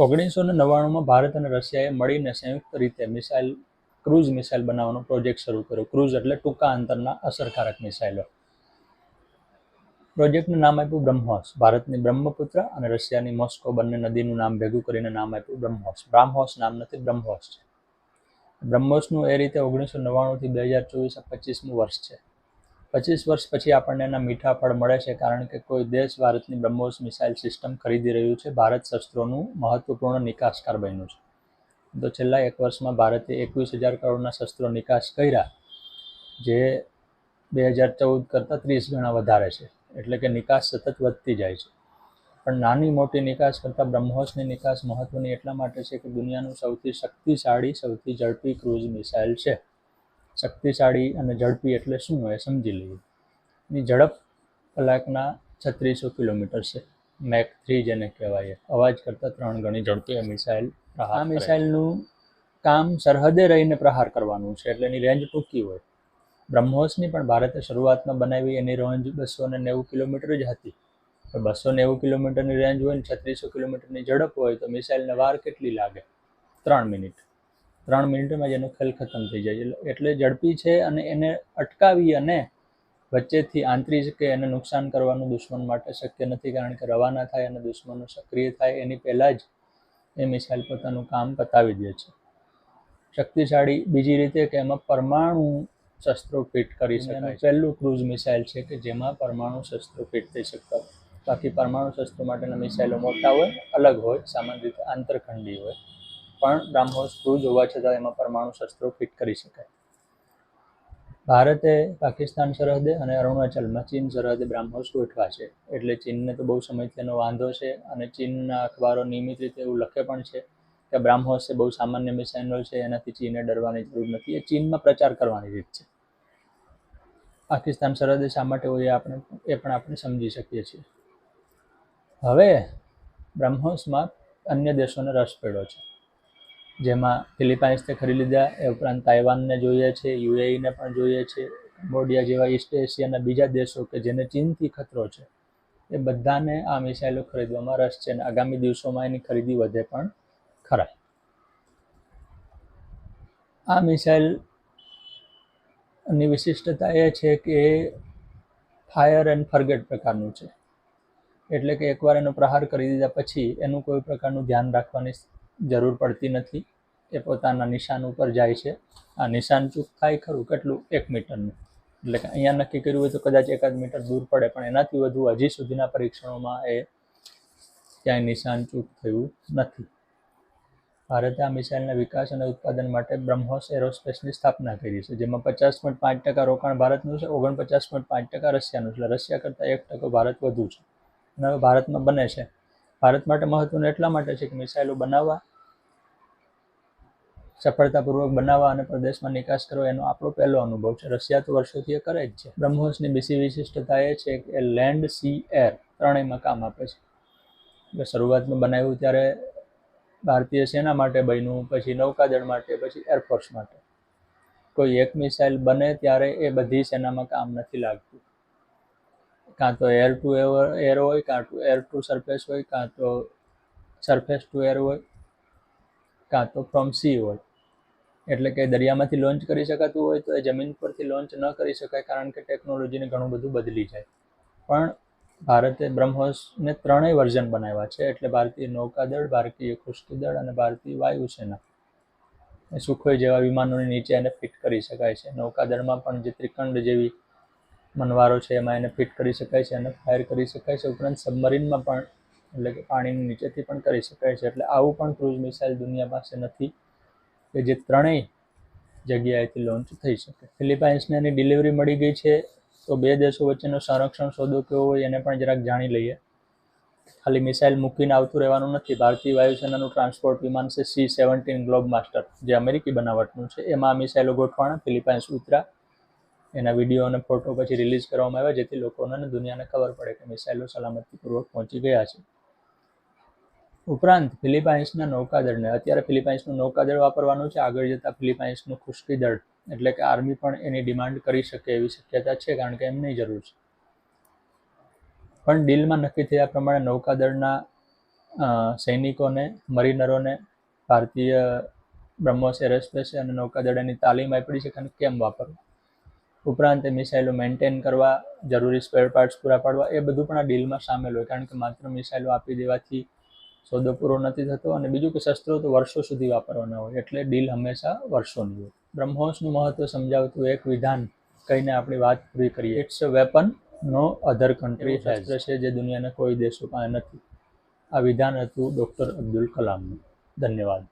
ઓગણીસો ને નવ્વાણુંમાં ભારત અને રશિયાએ મળીને સંયુક્ત રીતે મિસાઇલ, ક્રૂઝ મિસાઇલ બનાવવાનો પ્રોજેક્ટ શરૂ કર્યો. ક્રૂઝ એટલે ટૂંકા અંતરના અસરકારક મિસાઇલો. પ્રોજેક્ટનું નામ આપ્યું બ્રહ્મોસ. ભારતની બ્રહ્મપુત્ર અને રશિયાની મોસ્કો બંને નદીનું નામ ભેગું કરીને નામ આપ્યું બ્રહ્મોસ. બ્રાહ્મોસ નામ નથી, બ્રહ્મોસ છે. બ્રહ્મોસનું એ રીતે ઓગણીસો નવ્વાણુંથી બે હજાર ચોવીસ પચીસમું વર્ષ છે. પચીસ વર્ષ પછી આપણને એના મીઠા ફળ મળે છે, કારણ કે કોઈ દેશ ભારતની બ્રહ્મોસ મિસાઇલ સિસ્ટમ ખરીદી રહ્યું છે, ભારત શસ્ત્રોનું મહત્વપૂર્ણ નિકાસકાર બન્યું છે. તો છેલ્લા એક વર્ષમાં ભારતે એકવીસ હજાર કરોડના શસ્ત્રો નિકાસ કર્યા, જે બે હજાર ચૌદ કરતાં ત્રીસ ગણા વધારે છે, એટલે કે નિકાસ સતત વધતી જાય છે. પણ નાની મોટી નિકાસ કરતાં બ્રહ્મોસની નિકાસ મહત્વની એટલા માટે છે કે દુનિયાનું સૌથી શક્તિશાળી, સૌથી ઝડપી ક્રૂઝ મિસાઇલ છે. શક્તિશાળી અને ઝડપી એટલે શું હોય એ સમજી લઈએ. એની ઝડપ કલાકના છત્રીસો કિલોમીટર છે. મેક થ્રી જેને કહેવાય. અવાજ કરતાં ત્રણ ગણી ઝડપી આ મિસાઇલ આ મિસાઇલનું કામ સરહદે રહીને પ્રહાર કરવાનું છે એટલે એની રેન્જ ટૂંકી હોય. બ્રહ્મોસની પણ ભારતે શરૂઆતમાં બનાવી એની રેન્જ બસો ને નેવું કિલોમીટર જ હતી. બસો નેવું કિલોમીટરની રેન્જ હોય ને છત્રીસો કિલોમીટરની ઝડપ હોય તો મિસાઇલને વાર કેટલી લાગે? ત્રણ મિનિટ. ત્રણ મિનિટમાં જ એનો ખેલ ખતમ થઈ જાય એટલે એટલે ઝડપી છે અને એને અટકાવી અને વચ્ચેથી આંતરિક કે એને નુકસાન કરવાનું દુશ્મન માટે શક્ય નથી કારણ કે રવાના થાય અને દુશ્મનો સક્રિય થાય એની પહેલાં જ એ મિસાઇલ પોતાનું કામ પતાવી દે છે. શક્તિશાળી બીજી રીતે કે એમાં પરમાણુ શસ્ત્રો ફિટ કરી શકાય પહેલું ક્રૂઝ મિસાઇલ છે કે જેમાં પરમાણુ શસ્ત્રો ફિટ થઈ શકતા હોય. બાકી પરમાણુ શસ્ત્રો માટેના મિસાઇલો મોટા હોય અલગ હોય સામાન્ય રીતે આંતરખંડી હોય. પણ બ્રાહ્મોસ ક્રૂઝ હોવા છતાં એમાં પરમાણુ શસ્ત્રો ફિટ કરી શકાય. ભારતે પાકિસ્તાન સરહદે અને અરુણાચલમાં ચીન સરહદે બ્રાહ્મોસ ગોઠવા છે. એટલે ચીનને તો બહુ સમયથી એનો વાંધો છે અને ચીનના અખબારો નિયમિત રીતે એવું લખે પણ છે કે બ્રાહ્મોસ એ બહુ સામાન્ય મિસાઇલો છે, એનાથી ચીને ડરવાની જરૂર નથી. એ ચીનમાં પ્રચાર કરવાની રીત છે. પાકિસ્તાન સરહદે શા માટે હોય આપણે, એ પણ આપણે સમજી શકીએ છીએ. હવે બ્રહ્મોસમાં અન્ય દેશોને રસ પડ્યો છે. જેમાં ફિલિપાઇન્સને ખરી લીધા. એ ઉપરાંત તાઇવાનને જોઈએ છે, યુએઈને પણ જોઈએ છે, કંબોડિયા જેવા ઈસ્ટ એશિયાના બીજા દેશો કે જેને ચીનથી ખતરો છે. એ બધાને આ મિસાઇલો ખરીદવામાં રસ છે અને આગામી દિવસોમાં એની ખરીદી વધે પણ ખરા આ મિસાઇલની વિશિષ્ટતા એ છે કે ફાયર એન્ડ ફર્ગેટ પ્રકારનું છે. એટલે કે એકવાર એનો પ્રહાર કરી દીધા પછી એનું કોઈ પ્રકારનું ધ્યાન રાખવાની જરૂર પડતી નથી. એ પોતાના નિશાન ઉપર જાય છે. આ નિશાન ચૂક થાય ખરું? કેટલું? એક મીટરનું. એટલે કે અહીંયા નક્કી કર્યું હોય તો કદાચ એકાદ મીટર દૂર પડે, પણ એનાથી વધુ હજી સુધીના પરીક્ષણોમાં એ ક્યાંય નિશાન ચૂક થયું નથી. ભારતે આ મિસાઇલના વિકાસ અને ઉત્પાદન માટે બ્રહ્મોસ એરોસ્પેસની સ્થાપના કરી છે, જેમાં પચાસ પોઈન્ટ પાંચ ટકા રોકાણ ભારતનું છે, ઓગણપચાસ પોઈન્ટ પાંચ ટકા રશિયાનું છે. રશિયા કરતાં એક ટકો ભારત વધુ છે. અને હવે ભારતમાં બને છે. ભારત માટે મહત્વનું એટલા માટે છે કે મિસાઇલો બનાવવા સફળતાપૂર્વક બનાવવા અને પ્રદેશમાં નિકાસ કરવો એનો આપણો પહેલો અનુભવ છે. રશિયા તો વર્ષોથી એ કરે જ છે. બ્રહ્મોસની બીજી વિશિષ્ટતા એ છે કે લેન્ડ સી એર ત્રણેયમાં કામ આપે છે. શરૂઆતમાં બનાવ્યું ત્યારે ભારતીય સેના માટે બન્યું, પછી નૌકાદળ માટે, પછી એરફોર્સ માટે. કોઈ એક મિસાઇલ બને ત્યારે એ બધી સેનામાં કામ નથી લાગતું. કાં તો એર ટુ એર હોય, કાં ટુ એર ટુ સરફેસ હોય, કાં તો સરફેસ ટુ એર હોય, કાં તો ફ્રોમ સી હોય. એટલે કે દરિયામાંથી લોન્ચ કરી શકાતું હોય તો એ જમીન પરથી લોન્ચ ન કરી શકાય કારણ કે ટેકનોલોજીને ઘણું બધું બદલી જાય. પણ ભારતે બ્રહ્મોસને ત્રણેય વર્ઝન બનાવ્યા છે. એટલે ભારતીય નૌકાદળ, ભારતીય ખુશ્કીદળ અને ભારતીય વાયુસેના. એ સુખોઈ જેવા વિમાનોની નીચે એને ફિટ કરી શકાય છે. નૌકાદળમાં પણ જે ત્રિકંડ જેવી મનવારો છે, એમાં એને ફિટ કરી શકાય છે અને ફાયર કરી શકાય છે. ઉપરાંત સબમરીનમાં પણ, એટલે કે પાણીની નીચેથી પણ કરી શકાય છે. એટલે આવું પણ ક્રૂઝ મિસાઇલ દુનિયા પાસે નથી. કે જે ત્રણેય જગ્યાએથી લોન્ચ થઈ શકે. ફિલિપાઇન્સને એની ડિલિવરી મળી ગઈ છે, તો બે દેશો વચ્ચેનો સંરક્ષણ સોદો કેવો હોય એને પણ જરાક જાણી લઈએ. ખાલી મિસાઇલ મૂકીને આવતું રહેવાનું નથી. ભારતીય વાયુસેનાનું ટ્રાન્સપોર્ટ વિમાન છે સી સેવન્ટીન ગ્લોબ માસ્ટર જે અમેરિકી બનાવટનું છે. એમાં મિસાઇલો ગોઠવાણા, ફિલિપાઇન્સ ઉતરા. એના વીડિયો અને ફોટો પછી રિલીઝ કરવામાં આવ્યા, જેથી લોકોને દુનિયાને ખબર પડે કે મિસાઇલો સલામતીપૂર્વક પહોંચી ગયા છે. ઉપરાંત ફિલિપાઇન્સના નૌકાદળને. અત્યારે ફિલિપાઇન્સનું નૌકાદળ વાપરવાનું છે, આગળ જતાં ફિલિપાઇન્સનું ખુશ્કી દળ. એટલે કે આર્મી પણ એની ડિમાન્ડ કરી શકે એવી શક્યતા છે, કારણ કે એમની જરૂર છે. પણ ડીલમાં નક્કી થયા પ્રમાણે નૌકાદળના સૈનિકોને, મરીનરોને ભારતીય બ્રહ્મોસ એરોસ્પેસ અને નૌકાદળોની તાલીમ આપી છે કે કેમ વાપરવું? ઉપરાંત એ મિસાઇલો મેન્ટેન કરવા, જરૂરી સ્પેર પાર્ટ્સ પૂરા પાડવા, એ બધું પણ આ ડીલમાં સામેલ હોય, કારણ કે માત્ર મિસાઇલો આપી દેવાથી સોદો પૂરો નથી થતો અને બીજું કે શસ્ત્રો તો વર્ષો સુધી વાપરવાના હોય એટલે ડીલ હંમેશા વર્ષોની હોય. બ્રહ્મોસનું મહત્વ સમજાવતું એક વિધાન કહીને આપણી વાત પૂરી કરીએ. It's a weapon no other country શસ્ત્ર છે. જે દુનિયાના કોઈ દેશો પાસે નથી. આ વિધાન હતું ડૉક્ટર અબ્દુલ કલામનું. ધન્યવાદ.